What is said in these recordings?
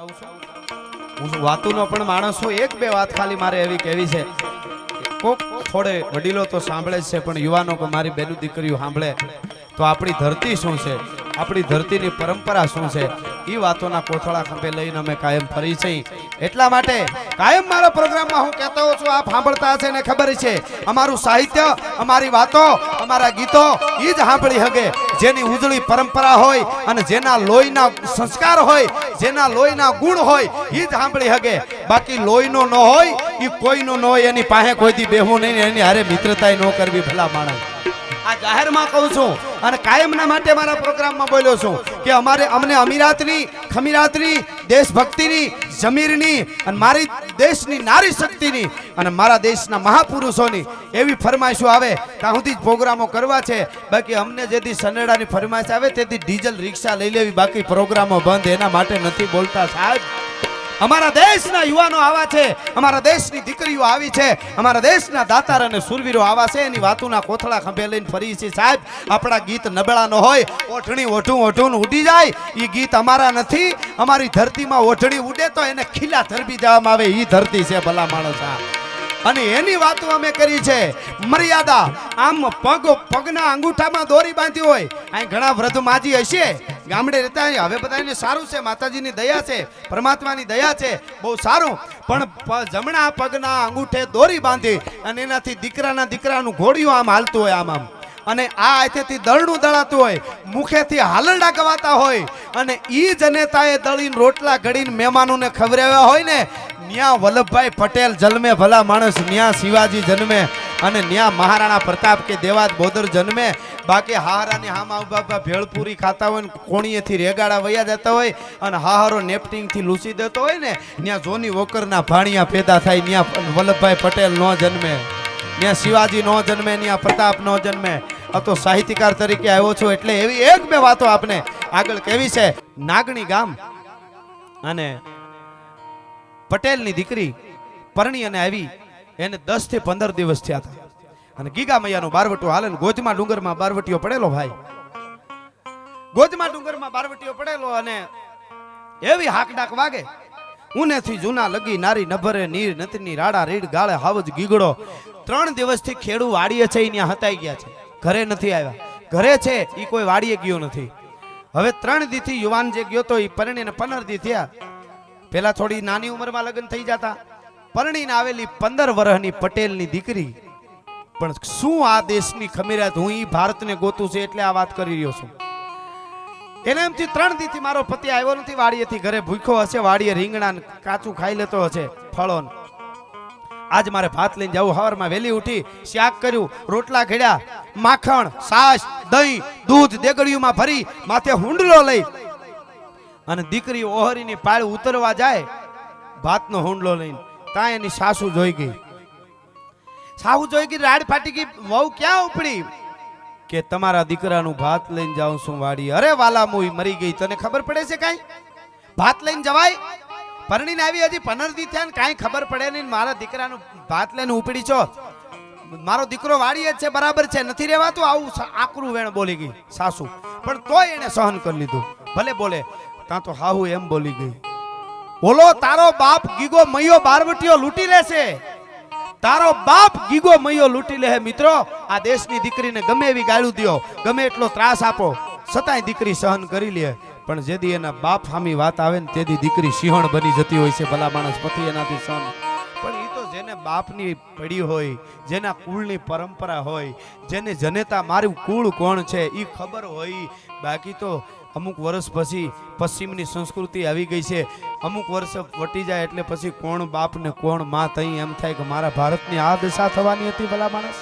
હું પણ માણસ છું, એક બે વાત ખાલી મારે એવી કહેવી છે. કોક થોડે વડીલો તો સાંભળે જ છે, પણ યુવાનો કે મારી બેનું દીકરીઓ સાંભળે. તો આપણી ધરતી શું છે? આપણી ધરતીની પરંપરા શું છે? એ વાતોના કોથળા ખંભે લઈને અમે કાયમ ફરી છીએ એટલા માટે કાયમ મારા પ્રોગ્રામમાં હું કહેતો છું, આપ સાંભળતા હશે ને ખબર છે. અમારું સાહિત્ય, અમારી વાતો, અમારા ગીતો એ જ સાંભળી શકે જેની ઉજળી પરંપરા હોય અને જેના લોહીના સંસ્કાર હોય જેના લોહીના ગુણ હોય એ જ સાંભળી શકે બાકી લોહીનો ન હોય એ કોઈનો ન હોય, એની પાસે કોઈથી બેહવું નહીં, એની હારે મિત્રતા ન કરવી ભલા માણસ. આ જાહેરમાં કહું છું, અને કાયમના માટે મારા પ્રોગ્રામમાં બોલ્યો છું કે અમારે અમને અમીરાતની, ખમીરાતની, દેશભક્તિની જમીરની અને મારી દેશની નારી શક્તિની અને મારા દેશના મહાપુરુષોની એવી ફરમાઈશો આવે ત્યાં સુધી જ પ્રોગ્રામો કરવા છે. બાકી અમને જેથી સનેડાની ફરમાઈશ આવે, તેથી ડીઝલ રિક્ષા લઈ લેવી બાકી પ્રોગ્રામો બંધ. એના માટે નથી બોલતા સાહેબ. અમારા દેશના યુવાનો આવા છે, અમારા દેશની દીકરીઓ આવી છે, અમારા દેશના દાતાર અને સુરવીરો આવા છે, એની વાતોના કોથળા ખંભે લઈને ફરી છે. સાહેબ, આપણા ગીત નબળા ન હોય ઓઠણી ઓઠું ઓઠું ઉડી જાય એ ગીત અમારા નથી, અમારી ધરતીમાં ઓઠણી ઉડે તો એને ખીલા ધરબી દેવામાં આવે એ ધરતી છે ભલા માણસ અને એની વાતો અમે કરી છે, મર્યાદા, આમ પગ પગના અંગૂઠામાં દોરી બાંધી હોય, અહીં ઘણા વ્રત માજી હશે ગામડે રહેતા હવે બધાને સારું છે, માતાજીની દયા છે, પરમાત્માની દયા છે. બહુ સારું. પણ જમણા પગના અંગૂઠે દોરી બાંધી અને એનાથી દીકરાના દીકરાનું ઘોડિયું આમ હાલતું હોય આમ આમ. અને આ હાથેથી દળનું દળાતું હોય, મુખેથી હાલરડા ગવાતા હોય. અને ઈ જનેતાએ દળીને રોટલા ઘડીને મહેમાનોને ખવડાવ્યા હોય ને, ન્યા વલ્લભભાઈ પટેલ જન્મે, ભલા માણસ ન્યા શિવાજી જન્મે. અને ન્યા મહારાણા પ્રતાપ કે દેવાદ બોદર જન્મે, બાકી હારાની હામા ઊભા ભેળપુરી ખાતા હોય ને કોણીએથી રેગાડા વયા જતા હોય અને હાહારો નેપટિંગથી લૂસી દેતો હોય ને ત્યાં જોની વોકરના ભાણિયા પેદા થાય ત્યાં વલ્લભભાઈ પટેલ નો જન્મે. ત્યાં શિવાજી નો જન્મે ત્યાં પ્રતાપ નો જન્મે. આ તો સાહિત્યકાર તરીકે આવ્યો છું એટલે એવી એક બે વાતો આપને આગળ કેવી છે. નાગણી ગામ અને પટેલની દીકરી પરણી અને આવી એને દસથી પંદર દિવસ થયા હતા. અને ગીગા મૈયાનું બારવટું હાલે ગોજમાં ડુંગરમાં બારવટીઓ પડેલો ભાઈ. ગોજમાં ડુંગરમાં બારવટીઓ પડેલો અને એવી હાકડાક વાગે. ઉનેથી જૂના લગી નારી નભરે નીર નતની રાડા રીડ ગાળે હાવજ ગીગડો. ત્રણ દિવસથી ખેડૂ વાડીએ છે ત્યાં હતાઈ ગયા છે. ઘરે નથી આવ્યા. ઘરે છે એ કોઈ વાડીએ ગયો નથી. હવે ત્રણ દીથી યુવાન જે ગયો તો એ પરણીને પંદર દી થયા. પેલા થોડી નાની ઉંમરમાં લગ્ન થઈ જતા. પરણીને આવેલી પંદર વર્ષની પટેલની દીકરી. પણ શું આ દેશની ખમીરાત? હું એ ભારતને ગોતું છે એટલે આ વાત કરી રહ્યો છું. એને એમથી ત્રણ દીથી મારો પતિ આવ્યો નથી, વાડીએથી ઘરે ભૂખ્યો હશે, વાડીએ રીંગણા કાચું ખાઈ લેતો હશે, ફળો આજ મારે ભાત લઈને જવું હવારમાં વહેલી ઉઠી, શાક કર્યું, રોટલા ઘડ્યા, માખણ સાસ દહીં, દૂધ દેગડીયુંમાં ભરી, માથે હુંડલો લઈ. અને દીકરી ઓહરીની પાળ ઉતરવા જાય, ભાતનો હુંડલો લઈને. ત્યાં એની સાસુ જોઈ ગઈ. સાસુ જોઈ ગઈ, રાડ ફાટી ગઈ, વહુ, ક્યાં ઉપડી? કે, તમારા દીકરાનું ભાત લઈને જાઉં છું, વાડી. અરે, વાલા મુઈ, મરી ગઈ. તને ખબર પડે છે કાંઈ? ભાત લઈને જવાય? પરણીને આવી હજી પંદર દી થયા ને કાંઈ ખબર પડે નહીં મારા દીકરાનું ભાત લઈને ઉપડી છો? મારો દીકરો વાડીએ જ છે, બરાબર છે, નથી રહેવાતું? આવું આકરું વેણ બોલી ગઈ સાસુ. પણ તોય એને સહન કરી લીધું. ભલે બોલે ત્યાં તો હાહુ એમ બોલી ગઈ. બોલો, તારો બાપ ગીગો મૈયો બારવટીઓ લૂંટી લેશે તારો બાપ ગીગો મૈયો લૂંટી લે મિત્રો. આ દેશની દીકરીને ગમે એવી ગાળું દો ગમે એટલો ત્રાસ આપો, છતાંય દીકરી સહન કરી લે. પણ જેદી એના બાપ સામી વાત આવે ને તેદી દીકરી સિંહણ બની જતી હોય છે, ભલા માણસ પતિ એનાથી સહન જેને બાપની પડી હોય, જેના કુળની પરંપરા હોય, જેને જનેતા મારું કુળ કોણ છે એ ખબર હોય. બાકી તો અમુક વર્ષ પછી પશ્ચિમની સંસ્કૃતિ આવી ગઈ છે. અમુક વર્ષ વટી જાય એટલે પછી કોણ બાપ ને કોણમાં થઈ એમ થાય કે મારા ભારતની આ દશા થવાની હતી ભલા માણસ?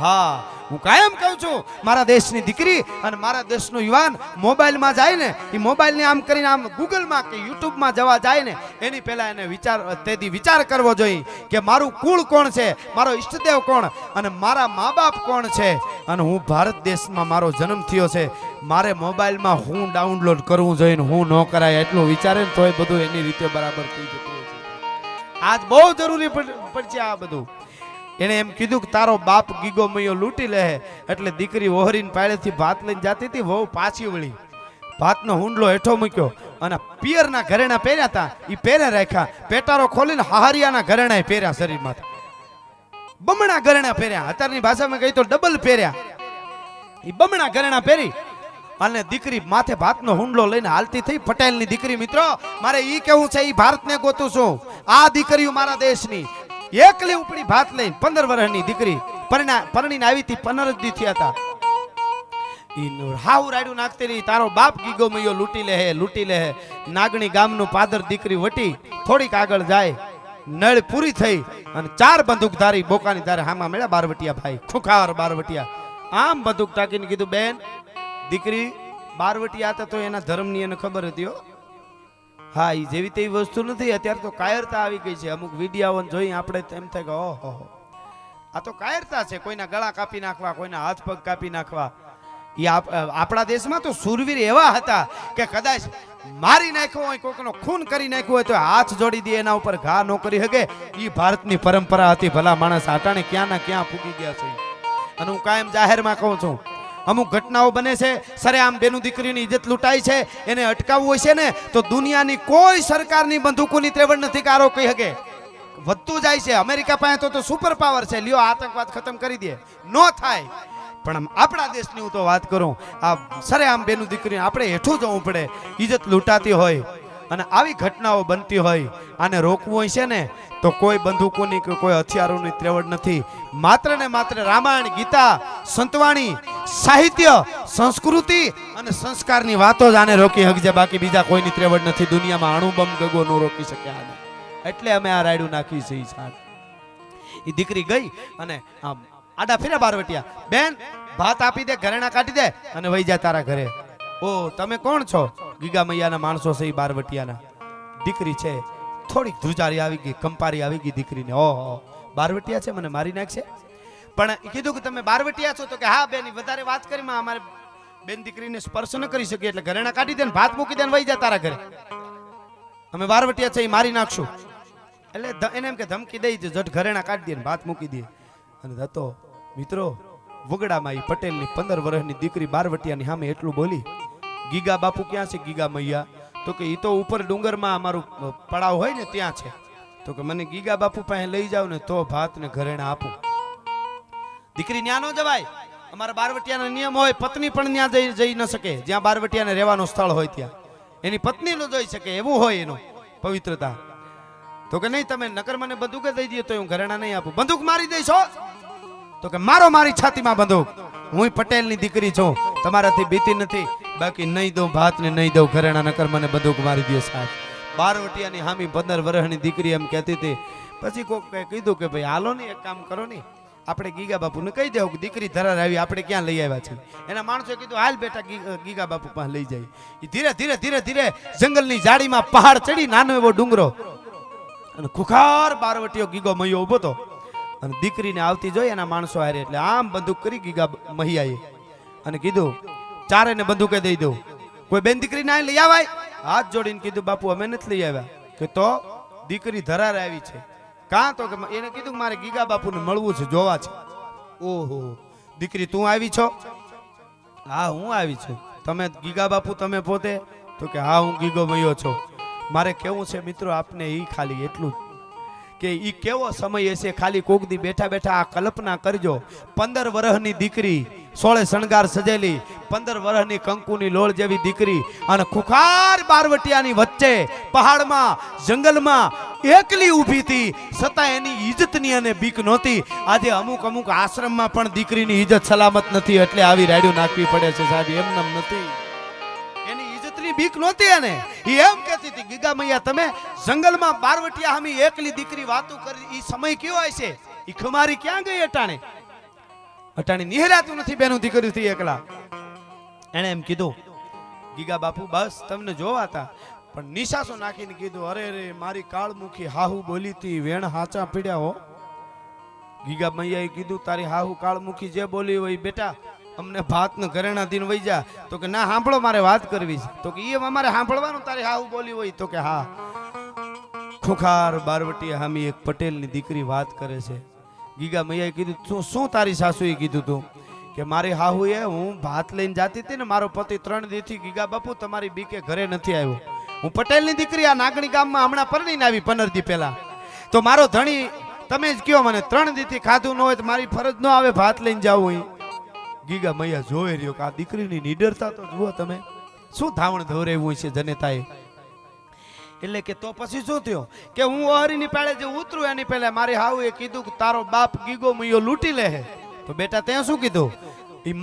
હા હું કાયમ કહું છું, મારા દેશની દીકરી અને મારા દેશનો યુવાન મોબાઈલમાં જાય ને, એ મોબાઈલને આમ કરીને આમ ગૂગલમાં કે યુટ્યુબમાં જવા જાય ને, એની પહેલા એને વિચાર, તેથી વિચાર કરવો જોઈએ કે મારું કુળ કોણ છે, મારો ઈષ્ટદેવ કોણ અને મારા મા બાપ કોણ છે અને હું ભારત દેશમાં મારો જન્મ થયો છે. મારે મોબાઈલમાં હું ડાઉનલોડ કરવું જોઈએ હું ન કરાય, એટલું વિચારે ને તોય બધું એની રીતે બરાબર થઈ જતું હોય છે. આજ બહુ જરૂરી પડ- પડશે આ બધું. એને એમ કીધું કે તારો બાપ ગીગો મયો લૂંટી લે એટલે દીકરી ઓહરીને પાડેથી ભાત લઈને જતી હતી, વહુ પાછી વળી ભાતનો હુંડલો હેઠો મૂક્યો અને પિયરના ઘરેણા પહેર્યા હતા એ પહેરે રાખ્યા. પેટારો ખોલીને હાહરિયાના ઘરેણા પહેર્યા શરીરમાં બમણા ઘરેણા પહેર્યા. અત્યારની ભાષામાં કહી તો ડબલ પહેર્યા. એ બમણા ઘરેણા પહેરી અને દીકરી માથે ભાતનો હુંડલો લઈને હાલતી થઈ. પટેલની દીકરી, મિત્રો, મારે ઈ કેવું છે, ઈ ભારતને ગોતું છું. આ દીકરીઓ મારા દેશની. એકલી ઉપડી ભાત લઈને પંદર વર્ષની દીકરી પરણીને આવી હતી, પંદર જ દી હતા. હાવ રાડ્યું નાખતી રહી, તારો બાપ ગીગો મૈયો, લૂંટી લે લૂંટી લે નાગણી ગામનું પાદર દીકરી વટી, થોડીક આગળ જાય, નળ પૂરી થઈ અને ચાર બંદૂકધારી બોકાની ધારે હામાં મળ્યા બારવટિયા ભાઈ ખુખાર બારવટિયા. આમ બંદૂક ટાકીને કીધું, બેન, દીકરી બારવટિયા હતા તો એના ધર્મની એને ખબર હતી હો એ જેવી તેવી વસ્તુ નથી. અત્યારે તો કાયરતા આવી ગઈ છે. અમુક વિડીયાઓને જોઈ આપણે એમ થાય કે, ઓહો. આ તો કાયરતા છે. કોઈના ગળા કાપી નાખવા, કોઈના હાથ પગ કાપી નાખવા. એ આપ- આપણા દેશમાં તો સુરવીર એવા હતા કે કદાચ મારી નાખ્યો હોય કોઈકનો ખૂન કરી નાખ્યો હોય તો હાથ જોડી દે, એના ઉપર ઘા ન કરી શકે એ ભારતની પરંપરા હતી. ભલા માણસ આટાણે ક્યાં ના ક્યાં ફૂકી ગયા છે. અને હું કાયમ જાહેરમાં કહું છું અમુક ઘટનાઓ બને છે. સરે આમ બેનું દીકરીની ઇજ્જત લૂંટાય છે. એને અટકાવવું હોય છે ને, તો દુનિયાની કોઈ સરકારની બંદૂકોની ત્રેવડ નથી કારો કહી શકે વધતું જાય છે. અમેરિકા પાસે તો સુપર પાવર છે. લ્યો આતંકવાદ ખતમ કરી દે. નો થાય. પણ આપણા દેશની હું તો વાત કરું, આ સરે આમ બેનું દીકરી આપણે હેઠું જવું પડે. ઇજ્જત લૂંટાતી હોય. અને આવી ઘટનાઓ બનતી હોય આને રોકવું હોય છે ને, તો કોઈ બંદૂકોની કે કોઈ હથિયારોની ત્રેવડ નથી. માત્ર ને માત્ર રામાયણ, ગીતા, સંતવાણી, સાહિત્ય, સંસ્કૃતિ અને સંસ્કારની વાતો જ આને રોકી શકજે બાકી બીજા કોઈની ત્રેવડ નથી. દુનિયામાં અણુબમ ગગો ન રોકી શકે આને. એટલે અમે આ રાયડું નાખી છે એ દીકરી ગઈ અને આમ આડા ફેરા બારવટિયા બેન, ભાત આપી દે, ઘરેણા કાઢી દે અને વહી જા તારા ઘરે. ઓ, તમે કોણ છો? ગીગા મૈયાના માણસો છે એ બારવટિયાના. દીકરી છે. થોડીક ધ્રુજારી આવી ગઈ, કંપારી આવી ગઈ દીકરીને. ઓહો, બારવટિયા છે? મને મારી નાખશે? પણ કીધું કે તમે બારવટિયા છો, તો કે હા બેન વધારે વાત કરી, માં અમારે બેન દીકરીને સ્પર્શ ન કરી શકીએ, એટલે ઘરેણા કાઢી દે ને ભાત મૂકી દે ને વહી જા તારા ઘરે. અમે બારવટિયા છે એ મારી નાખશું. એટલે એને એમ કે ધમકી દઈ દે જટ ઘરેણા કાઢી દે ને ભાત મૂકી દે. અને હતો મિત્રો, વગડામાં એ પટેલની પંદર વર્ષની દીકરી બારવટિયાની સામે એટલું બોલી ગીગા બાપુ ક્યાં છે? ગીગા મૈયા. તો કે એ તો ઉપર ડુંગરમાં અમારું પડાવ હોય ને ત્યાં છે. તો કે મને ગીગા બાપુ પાસે લઈ જાવ ને તો ભાત ને ઘરેણા આપું. દીકરી ન્યાનો જવાય. અમારા બારવટિયાનો નિયમ હોય, પત્ની પણ ત્યાં જઈ જઈ ન શકે. જ્યાં બારવટિયાને રહેવાનું સ્થળ હોય ત્યાં. એની પત્ની ન જોઈ શકે, એવું હોય એનું પવિત્રતા. તો કે નહીં, તમે નકર મને બંદૂક દઈ દઈએ તો હું ઘરેણા નહીં આપું. બંદૂક મારી દઈશો તો કે મારો મારી છાતીમાં બંદૂક. હું પટેલની દીકરી છું. તમારાથી બીતી નથી. બાકી નહીં દઉં ભાત ને નહીં દઉં, ઘરેણા નકર મને બધું મારી દે સાહેબ. બારવટિયાની હામી પંદર વર્ષની દીકરી એમ કહેતી હતી. પછી કોક કીધું કે ભાઈ, હાલો ને એક કામ કરો ને, આપણે ગીગા બાપુને કહી દેવું કે દીકરી ધરાર આવી, આપણે ક્યાં લઈ આવ્યા છે એના માણસો કીધું, હાલ બેટા ગીગા બાપુ પાસે લઈ જાય. ધીરે ધીરે ધીરે ધીરે જંગલની જાડીમાં પહાડ ચડી, નાનો એવો ડુંગરો. અને ખુખાર બારવટીઓ ગીગો મહિયો ઊભો હતો. અને દીકરીને આવતી જોઈ એના માણસો હારે એટલે આમ બંદૂક કરી ગીગા મહિયાએ અને કીધું ચારેને બંદૂકે દઈ દઉં. કોઈ બેન દીકરી ના લઈ આવાય હાથ જોડીને કીધું, બાપુ, અમે નથી લઈ આવ્યા. કે તો દીકરી ધરાર આવી છે. કાં તો કે એને કીધું મારે ગીગા બાપુને મળવું છે, જોવા છે. ઓહો, દીકરી તું આવી છો? હા, હું આવી છું. તમે ગીગા બાપુ, તમે પોતે? તો કે હા, હું ગીગો મયો છો. મારે કેવું છે મિત્રો, આપને એ ખાલી એટલું કે એ કેવો સમય હશે? ખાલી કોક દી બેઠા બેઠા આ કલ્પના કરજો. પંદર વર્ષની દીકરી સોળે શણગાર સજેલી, પંદર વર્ષની કંકુની લોળ જેવી દીકરી અને ખુખાર બારવટિયાની વચ્ચે પહાડમાં, જંગલમાં એકલી ઊભી હતી. છતાં એની ઇજ્જતની અને બીક નહોતી. આજે અમુક અમુક આશ્રમમાં પણ દીકરીની ઇજ્જત સલામત નથી એટલે આવી રાડ્યું નાખવી પડે છે સાહેબ, એમ નથી. એમ કહેતી હતી, ગીગા મૈયા, તમે જંગલમાં બારવટિયા એકલી દીકરી વાતો કરી એ સમય કયો હશે ઈ ખુમારી ક્યાં ગઈ અટાણે? અટાણે નિહરાતું નથી બેનું દીકરીથી એકલા. એને એમ કીધું, ગીગા બાપુ, બસ તમને જોવાતા પણ નિશાસો નાખીને કીધું, અરે રે મારી કાળમુખી હાહુ બોલી તી, વેણ હાચા પીડ્યા હો. ગીગા મૈયાએ કીધું, તારી હાહુ કાળમુખી જે બોલી હોય બેટા, અમને ભાત ને ઘરેણા દિન વહી જા. તો કે, ના સાંભળો મારે વાત કરવી છે. તો કે એ અમારે સાંભળવાનું તારી હાહુ બોલી હોય. તો કે, હા. ખુખાર બારવટી હામી એક પટેલની દીકરી વાત કરે છે. ગીગા મૈયાએ કીધું, શું શું તારી સાસુએ કીધું તું? કે મારી હાહુએ હું ભાત લઈને જાતી હતી ને મારો પતિ ત્રણ દીથી ગીગા, બાપુ, તમારી બીકે ઘરે નથી આવ્યો. હું પટેલની દીકરી આ નાગણી ગામમાં હમણાં પરણીને આવી પંદર પહેલા. તો મારો ધણી, તમે જ કયો મને, ત્રણ દીથી ખાધું ન હોય તો મારી ફરજ ન આવે ભાત લઈને જાવું ગીગા મૈયા જોઈ રહ્યો કે આ દીકરીની નિડરતા તો જુઓ તમે. શું ધાવણ ધવરેવું છે જનેતાએ? એટલે કે તો પછી શું થયો? કે હું ઓહરીની પાળે જે ઉતરું એની પહેલા મારી હાવ એ કીધું કે તારો બાપ ગીગો મૈયો લૂંટી લે તો બેટા ત્યાં શું કીધું?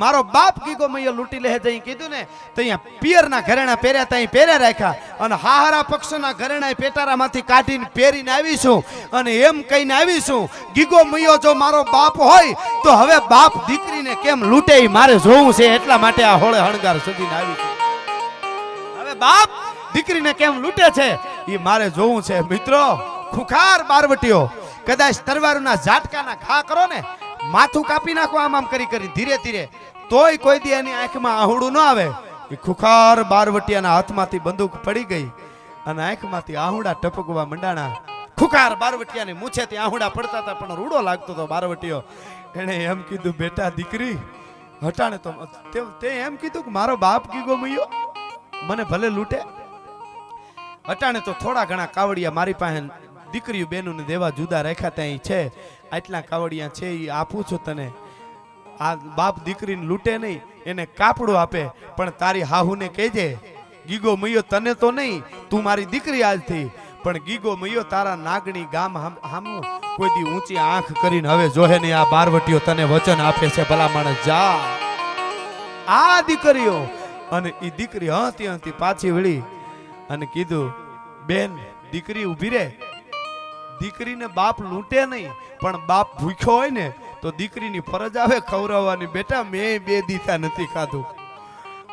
મારો બાપ ગીગો મૈયો લૂંટી લે જઈ કીધું ને, તો અહીંયા પિયરના ઘરેણા પહેર્યા ત્યાં પહેર્યા રાખ્યા. અને હાહારા પક્ષના ઘરેણા પેટારામાંથી કાઢીને પહેરીને આવીશું. અને એમ કહીને આવીશું, ગીગો મૈયો જો મારો બાપ હોય, તો હવે બાપ દીકરીને કેમ લૂંટે મારે જોવું છે, એટલા માટે આ હોળે હણગાર સુધીને આવી હવે બાપ દીકરીને કેમ લૂંટે છે? એ મારે જોવું છે. મિત્રો, ખુખાર બારવટીઓ, કદાચ તરવારના ઝાટકાના ઘા કરો ને, માથું કાપી નાખો આમ આમ કરી કરી, ધીરે ધીરે. તોય કોઈ દી એની આંખમાં આહુડું ન આવે. એ ખુખાર બારવટીયાના હાથમાંથી બંદૂક પડી ગઈ અને આંખમાંથી આહુડા ટપકવા મંડાણા. ખુખાર બારવટીયાની મૂછેથી આહુડા પડતા હતા, પણ રૂડો લાગતો હતો બારવટીયો. એણે એમ કીધું, બેટા, દીકરી, હટાણે તે- તે એમ કીધું કે મારો બાપ કીગો મયો? મને ભલે લૂંટે. અટાણે તો થોડા ઘણા કાવડિયા મારી પાસે દીકરીઓ બેનોને દેવા જુદા રાખ્યા ત્યાં છે. આટલા કાવડિયા છે એ આપું છું તને. આ બાપ દીકરીને લૂંટે નહીં, એને કાપડું આપે, પણ તારી હાહુને કહેજે, ગીગો મૈયો તને તો નહીં, તું મારી દીકરી આજથી. પણ ગીગો મૈયો તારા નાગણી ગામ હામ- કોઈ દી ઊંચી આંખ કરીને હવે જોહે નહીં, આ બારવટીઓ તને વચન આપે છે ભલા જા. આ દીકરીઓ, અને એ દીકરી હંતી હંતી પાછી વળી અને કીધું, બેન, દીકરી ઊભી રે દીકરીને બાપ લૂંટે નહીં, પણ બાપ ભૂખ્યો હોય ને, તો દીકરીની ફરજ આવે ખવડાવવાની. બેટા, મેં બે દીતા નથી ખાધું.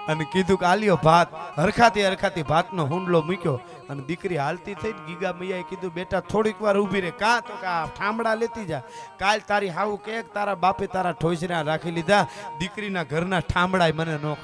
અને કીધું કે, આલ્યો ભાત. હરખાતી હરખાતી ભાતનો હુંડલો મૂક્યો અને દીકરી હાલતી થઈ ગીગા મૈયાએ કીધું, બેટા, થોડીક વાર ઊભી રહે. કાં? તો કા ઠામડા લેતી જા. કાલ તારી હાવું કે તારા બાપે તારા ઠોસરા રાખી લીધા. દીકરીના ઘરના ઠામડાય મને ન